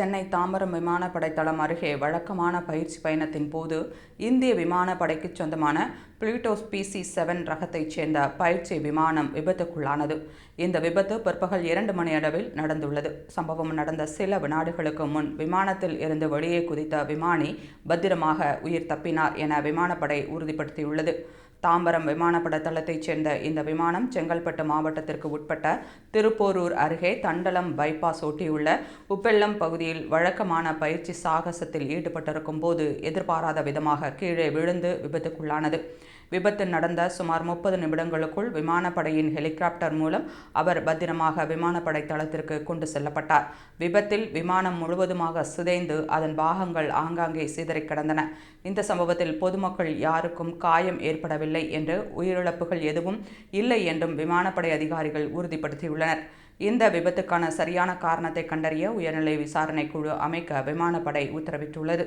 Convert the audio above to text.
சென்னை தாம்பரம் விமானப்படை தளம் அருகே வழக்கமான பயிற்சி பயணத்தின் போது இந்திய விமானப்படைக்கு சொந்தமான பிளூட்டோஸ் பிசி செவன் ரகத்தைச் சேர்ந்த பயிற்சி விமானம் விபத்துக்குள்ளானது. இந்த விபத்து பிற்பகல் இரண்டு மணி அளவில் நடந்துள்ளது. சம்பவம் நடந்த சில வினாடிகளுக்கு முன் விமானத்தில் இருந்து வெளியே குதித்த விமானி பத்திரமாக உயிர் தப்பினார் என விமானப்படை உறுதிப்படுத்தியுள்ளது. தாம்பரம் விமானப்பட தளத்தைச் சேர்ந்த இந்த விமானம் செங்கல்பட்டு மாவட்டத்திற்கு உட்பட்ட திருப்போரூர் அருகே தண்டலம் பைபாஸ் ஒட்டியுள்ள உப்பெல்லம் பகுதியில் வழக்கமான பயிற்சி சாகசத்தில் ஈடுபட்டிருக்கும் போது எதிர்பாராத விதமாக கீழே விழுந்து விபத்துக்குள்ளானது. விபத்து நடந்த சுமார் முப்பது நிமிடங்களுக்குள் விமானப்படையின் ஹெலிகாப்டர் மூலம் அவர் பத்திரமாக விமானப்படை தளத்திற்கு கொண்டு செல்லப்பட்டார். விபத்தில் விமானம் முழுவதுமாக சிதைந்து அதன் பாகங்கள் ஆங்காங்கே சிதறிக் கிடந்தன. இந்த சம்பவத்தில் பொதுமக்கள் யாருக்கும் காயம் ஏற்படவில்லை. ஏற்படவில்லை என்று உயிரிழப்புகள் எதுவும் இல்லை என்றும் விமானப்படை அதிகாரிகள் உறுதிப்படுத்தியுள்ளனர். இந்த விபத்துக்கான சரியான காரணத்தை கண்டறிய உயர்நிலை விசாரணை குழு அமைக்க விமானப்படை உத்தரவிட்டுள்ளது.